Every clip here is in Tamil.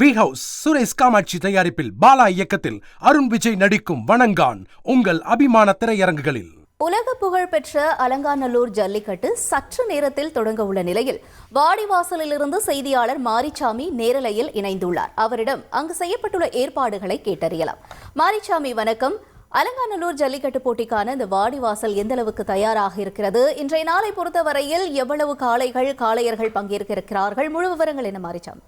பி ஹவுஸ் சுரேஷ் காமாட்சி தயாரிப்பில் பாலா இயக்கத்தில் அருண் விஜய் நடிக்கும் வணங்கான் உங்கள் அபிமான திரையரங்குகளில். உலக புகழ்பெற்ற அலங்காநல்லூர் ஜல்லிக்கட்டு சற்று நேரத்தில் தொடங்க உள்ள நிலையில் வாடிவாசலிலிருந்து செய்தியாளர் மாரிச்சாமி நேரலையில் இணைந்துள்ளார். அவரிடம் அங்கு செய்யப்பட்டுள்ள ஏற்பாடுகளை கேட்டறியலாம். மாரிச்சாமி வணக்கம். அலங்காநல்லூர் ஜல்லிக்கட்டு போட்டிக்கான இந்த வாடிவாசல் எந்த அளவுக்கு தயாராக இருக்கிறது? இன்றைய நாளை பொறுத்தவரையில் எவ்வளவு காளைகள் காளையர்கள் பங்கேற்க இருக்கிறார்கள்? முழு விவரங்கள் என்ன மாரிச்சாமி?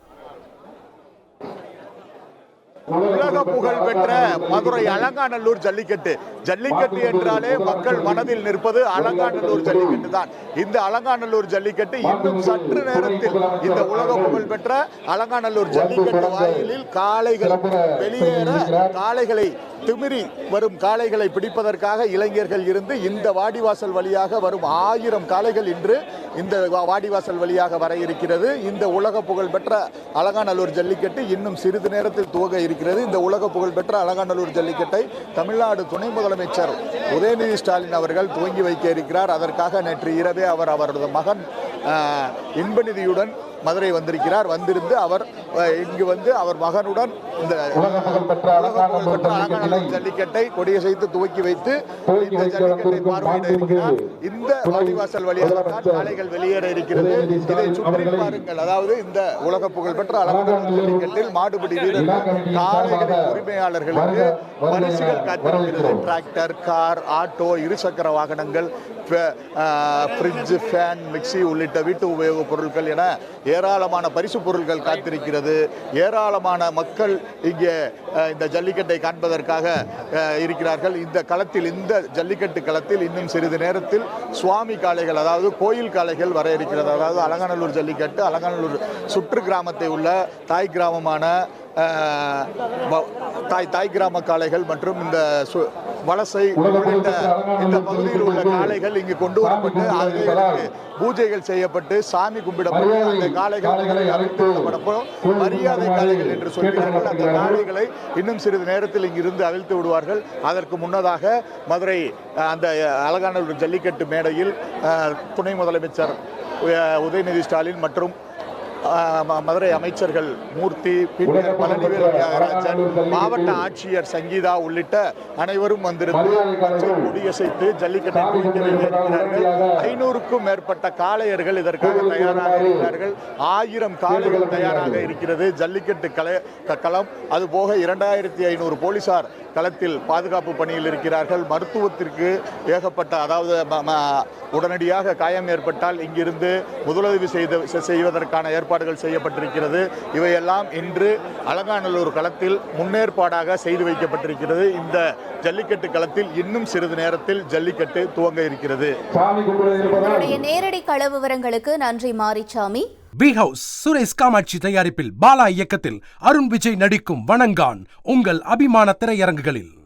உலக புகழ் பெற்ற மதுரை அலங்காநல்லூர் ஜல்லிக்கட்டு. ஜல்லிக்கட்டு என்றாலே மக்கள் மனதில் நிற்பது அலங்காநல்லூர் ஜல்லிக்கட்டு தான். இந்த அலங்காநல்லூர் ஜல்லிக்கட்டு இன்னும் சற்று நேரத்தில் இந்த உலக புகழ் பெற்ற அலங்காநல்லூர் ஜல்லிக்கட்டு வாயிலில் காளைகள் வெளியேற காளைகளை திமிரி வரும் காளைகளை பிடிப்பதற்காக இளைஞர்கள் இருந்து இந்த வாடிவாசல் வழியாக வரும் ஆயிரம் காளைகள் இன்று இந்த வாடிவாசல் வழியாக வர இருக்கிறது. இந்த உலக புகழ் பெற்ற அலங்காநல்லூர் ஜல்லிக்கட்டு இன்னும் சிறிது நேரத்தில் துவங்க இருக்கிறது. இருக்கிறது இந்த உலக புகழ் பெற்ற அலங்காநல்லூர் ஜல்லிக்கட்டை தமிழ்நாடு துணை முதலமைச்சர் உதயநிதி ஸ்டாலின் அவர்கள் துவங்கி வைக்க இருக்கிறார். அதற்காக நேற்று இரவே அவர் அவரது மகன் இன்பநிதியுடன் மதுரை வந்திருக்கிறார். வந்திருந்து அவர் இங்கு வந்து அவர் மகனுடன் இந்த ஜல்லிக்கட்டை கொடியசைத்து துவக்கி வைத்து இந்த ஜல்லிக்கட்டை பார்வையிட இருக்கிறார். இந்த வாடிவாசல் வழியாக தான் காளைகள் வெளியேற இருக்கிறது. இதை சுற்றி பாருங்கள். அதாவது இந்த உலக புகழ் பெற்ற அலங்காநல்லூர் ஜல்லிக்கட்டில் மாடுபிடி வீரர்கள் காளைகளின் உரிமையாளர்களுக்கு பரிசுகள் காத்திருக்கிறது. டிராக்டர் கார் ஆட்டோ இருசக்கர வாகனங்கள் ஃப்ரிட்ஜ் ஃபேன் மிக்ஸி உள்ளிட்ட வீட்டு உபயோகப் பொருட்கள் என ஏராளமான பரிசு பொருட்கள் காத்திருக்கிறது. ஏராளமான மக்கள் இங்கே இந்த ஜல்லிக்கட்டை காண்பதற்காக இருக்கிறார்கள். இந்த களத்தில் இந்த ஜல்லிக்கட்டு களத்தில் இன்னும் சிறிது நேரத்தில் சுவாமி காளைகள் அதாவது கோயில் காளைகள் வர இருக்கிறது. அதாவது அலங்காநல்லூர் ஜல்லிக்கட்டு அலங்காநல்லூர் சுற்று கிராமத்தை உள்ள தாய் கிராமமான தாய் தாய் கிராம காளைகள் மற்றும் இந்த வலசை உள்ளிட்ட இந்த பகுதியில் உள்ள காளைகள் இங்கு கொண்டு வரப்பட்டு அதுக்கு பூஜைகள் செய்யப்பட்டு சாமி கும்பிடப்பட்டு அந்த காளைகள் விடப்படும் மரியாதை காளைகள் என்று சொல்கிறார்கள். அந்த காளைகளை இன்னும் சிறிது நேரத்தில் இங்கிருந்து அவிழ்த்து விடுவார்கள். அதற்கு முன்னதாக மதுரை அந்த அலங்காநல்லூர் ஜல்லிக்கட்டு மேடையில் துணை முதலமைச்சர் உதயநிதி ஸ்டாலின் மற்றும் மதுரை அமைச்சர்கள் மூர்த்தி பின்னர் பழனிவேல் தியாகராஜன் மாவட்ட ஆட்சியர் சங்கீதா உள்ளிட்ட அனைவரும் வந்திருந்து கொடியசைத்து ஜல்லிக்கட்டை துவக்கி ஐநூறுக்கும் மேற்பட்ட காளையர்கள் இதற்காக தயாராக இருக்கிறார்கள். ஆயிரம் காளைகள் தயாராக இருக்கிறது. ஜல்லிக்கட்டு கல களம் அதுபோக இரண்டாயிரத்தி ஐநூறு போலீசார் களத்தில் பாதுகாப்பு பணியில் இருக்கிறார்கள். மருத்துவத்திற்கு ஏகப்பட்ட அதாவது உடனடியாக காயம் ஏற்பட்டால் இங்கிருந்து முதலுதவி செய்த செய்வதற்கான ஏற்பாடுகள் செய்யப்பட்டிருக்கிறது. இவையெல்லாம் இன்று அலங்காநல்லூர் களத்தில் முன்னேற்பாடாக செய்து வைக்கப்பட்டிருக்கிறது. இந்த ஜல்லிக்கட்டு களத்தில் இன்னும் சிறிது நேரத்தில் ஜல்லிக்கட்டு துவங்க இருக்கிறது. நேரடி கள விவரங்களுக்கு நன்றி மாரிச்சாமி. பி ஹவுஸ் சுரேஷ் காமாட்சி தயாரிப்பில் பாலா இயக்கத்தில் அருண் விஜய் நடிக்கும் வணங்கான் உங்கள் அபிமான திரையரங்குகளில்.